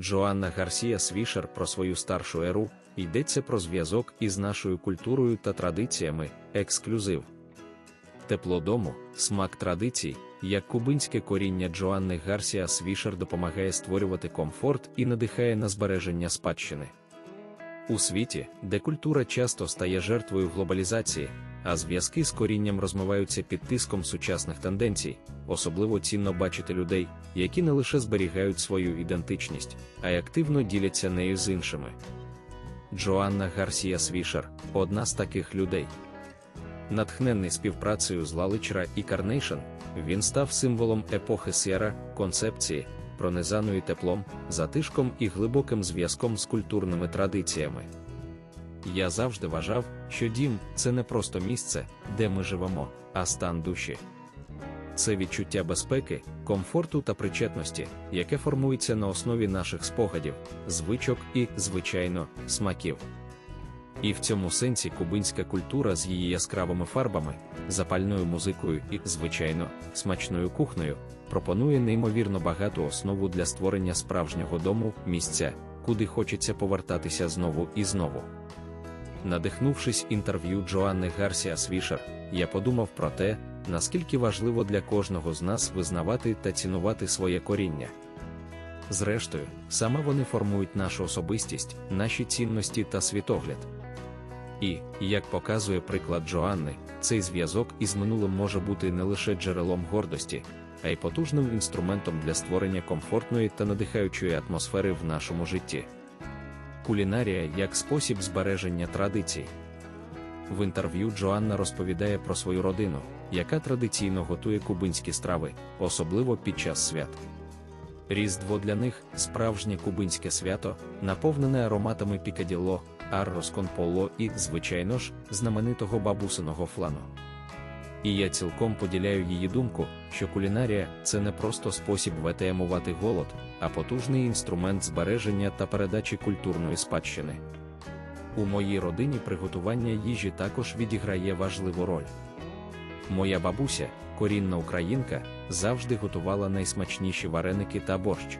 Джоанна Гарсія Свішер про свою старшу еру йдеться про зв'язок із нашою культурою та традиціями, ексклюзив. Тепло дому, смак традицій, як кубинське коріння Джоанни Гарсія Свішер допомагає створювати комфорт і надихає на збереження спадщини. У світі, де культура часто стає жертвою глобалізації, а зв'язки з корінням розмиваються під тиском сучасних тенденцій, особливо цінно бачити людей, які не лише зберігають свою ідентичність, а й активно діляться нею з іншими. Джоанна Гарсія Свішер одна з таких людей. Натхненний співпрацею з Лаличра і Carnation, він став символом епохи Сєра, концепції, пронизаної теплом, затишком і глибоким зв'язком з культурними традиціями. Я завжди вважав, що дім це не просто місце, де ми живемо, а стан душі. Це відчуття безпеки, комфорту та причетності, яке формується на основі наших спогадів, звичок і, звичайно, смаків. І в цьому сенсі кубинська культура з її яскравими фарбами, запальною музикою і, звичайно, смачною кухнею пропонує неймовірно багату основу для створення справжнього дому, місця, куди хочеться повертатися знову і знову. Надихнувшись інтерв'ю Джоанни Гарсія Свішер, я подумав про те, наскільки важливо для кожного з нас визнавати та цінувати своє коріння. Зрештою, саме вони формують нашу особистість, наші цінності та світогляд. І, як показує приклад Джоанни, цей зв'язок із минулим може бути не лише джерелом гордості, а й потужним інструментом для створення комфортної та надихаючої атмосфери в нашому житті. Кулінарія як спосіб збереження традицій. В інтерв'ю Джоанна розповідає про свою родину, яка традиційно готує кубинські страви, особливо під час свят. Різдво для них справжнє кубинське свято, наповнене ароматами пікаділо, аррос кон і, звичайно ж, знаменитого бабусиного флану. І я цілком поділяю її думку, що кулінарія це не просто спосіб ветеямувати голод, а потужний інструмент збереження та передачі культурної спадщини. У моїй родині приготування їжі також відіграє важливу роль. Моя бабуся, корінна українка, завжди готувала найсмачніші вареники та борщ.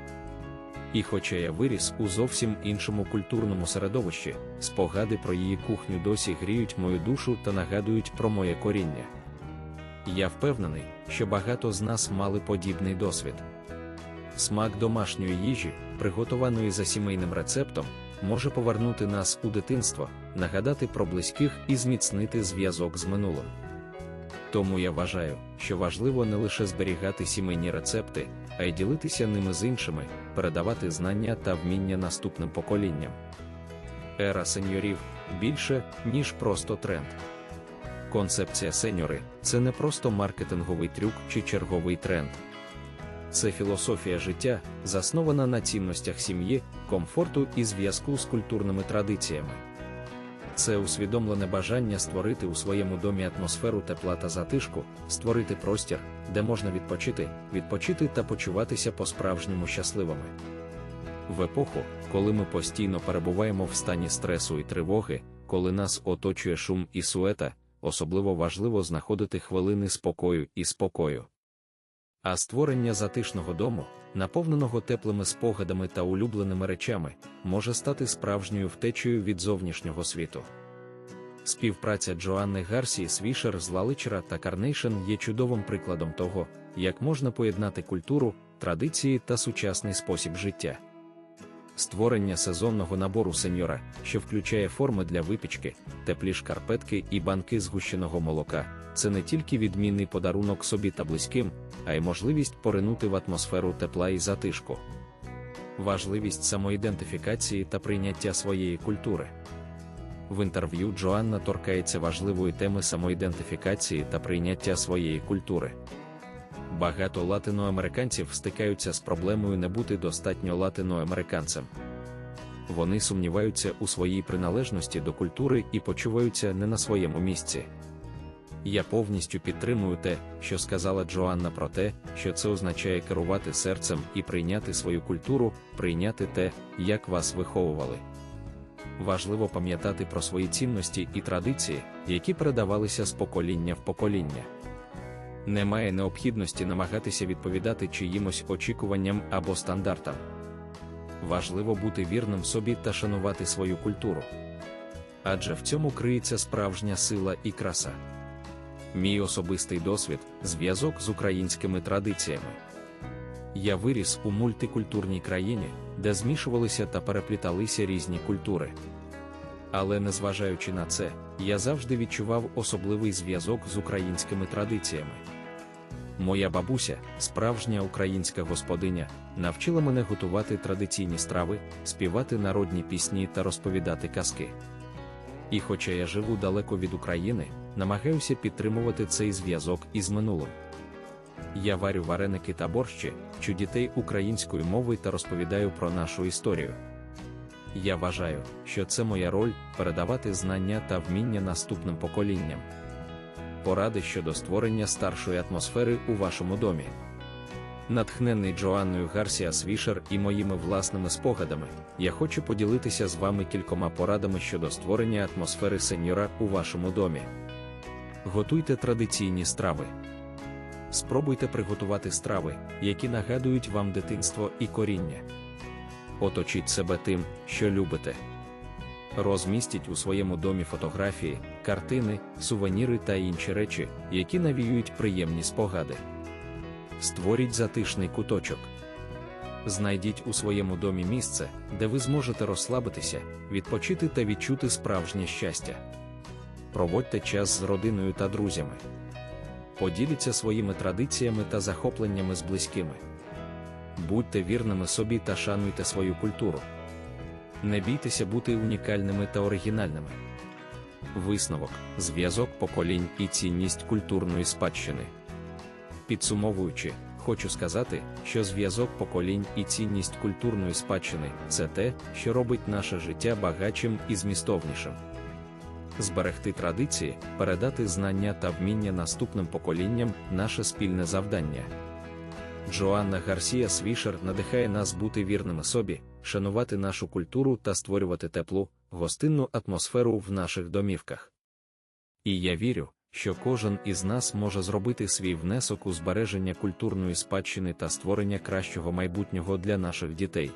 І хоча я виріс у зовсім іншому культурному середовищі, спогади про її кухню досі гріють мою душу та нагадують про моє коріння. Я впевнений, що багато з нас мали подібний досвід. Смак домашньої їжі, приготованої за сімейним рецептом, може повернути нас у дитинство, нагадати про близьких і зміцнити зв'язок з минулим. Тому я вважаю, що важливо не лише зберігати сімейні рецепти, а й ділитися ними з іншими, передавати знання та вміння наступним поколінням. Ера сеньорів більше, ніж просто тренд. Концепція сеньори це не просто маркетинговий трюк чи черговий тренд. Це філософія життя, заснована на цінностях сім'ї, комфорту і зв'язку з культурними традиціями. Це усвідомлене бажання створити у своєму домі атмосферу тепла та затишку, створити простір, де можна відпочити, відпочити та почуватися по-справжньому щасливими. В епоху, коли ми постійно перебуваємо в стані стресу і тривоги, коли нас оточує шум і суета, особливо важливо знаходити хвилини спокою і спокою. А створення затишного дому, наповненого теплими спогадами та улюбленими речами, може стати справжньою втечею від зовнішнього світу. Співпраця Джоанни Гарсі Свішер з Лаличера та Carnation є чудовим прикладом того, як можна поєднати культуру, традиції та сучасний спосіб життя. Створення сезонного набору сеньора, що включає форми для випічки, теплі шкарпетки і банки згущеного молока, це не тільки відмінний подарунок собі та близьким, а й можливість поринути в атмосферу тепла і затишку. Важливість самоідентифікації та прийняття своєї культури. В інтерв'ю Джоанна торкається важливої теми самоідентифікації та прийняття своєї культури. Багато латиноамериканців стикаються з проблемою не бути достатньо латиноамериканцем. Вони сумніваються у своїй приналежності до культури і почуваються не на своєму місці. Я повністю підтримую те, що сказала Джоанна про те, що це означає керувати серцем і прийняти свою культуру, прийняти те, як вас виховували. Важливо пам'ятати про свої цінності і традиції, які передавалися з покоління в покоління. Немає необхідності намагатися відповідати чиїмось очікуванням або стандартам. важливо бути вірним собі та шанувати свою культуру. Адже в цьому криється справжня сила і краса. Мій особистий досвід зв'язок з українськими традиціями. Я виріс у мультикультурній країні, де змішувалися та перепліталися різні культури. Але незважаючи на це, я завжди відчував особливий зв'язок з українськими традиціями. Моя бабуся, справжня українська господиня, навчила мене готувати традиційні страви, співати народні пісні та розповідати казки. І хоча я живу далеко від України, намагаюся підтримувати цей зв'язок із минулим. Я варю вареники та борщі, вчу дітей української мови та розповідаю про нашу історію. Я вважаю, що це моя роль передавати знання та вміння наступним поколінням. Поради щодо створення старшої атмосфери у вашому домі. Натхнений Джоанною Гарсіа Свішер і моїми власними спогадами, я хочу поділитися з вами кількома порадами щодо створення атмосфери сеньора у вашому домі. Готуйте традиційні страви. Спробуйте приготувати страви, які нагадують вам дитинство і коріння. Оточіть себе тим, що любите. Розмістіть у своєму домі фотографії, картини, сувеніри та інші речі, які навіюють приємні спогади. Створіть затишний куточок. Знайдіть у своєму домі місце, де ви зможете розслабитися, відпочити та відчути справжнє щастя. Проводьте час з родиною та друзями. Поділіться своїми традиціями та захопленнями з близькими. Будьте вірними собі та шануйте свою культуру. Не бійтеся бути унікальними та оригінальними. Висновок, зв'язок поколінь і цінність культурної спадщини. Підсумовуючи, хочу сказати, що зв'язок поколінь і цінність культурної спадщини це те, що робить наше життя багатшим і змістовнішим. Зберегти традиції, передати знання та вміння наступним поколінням наше спільне завдання. Джоанна Гарсія Свішер надихає нас бути вірними собі, шанувати нашу культуру та створювати теплу, гостинну атмосферу в наших домівках. І я вірю, що кожен із нас може зробити свій внесок у збереження культурної спадщини та створення кращого майбутнього для наших дітей.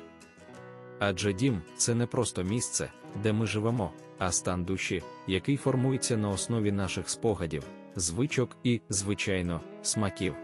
Адже дім це не просто місце, де ми живемо, а стан душі, який формується на основі наших спогадів, звичок і, звичайно, смаків.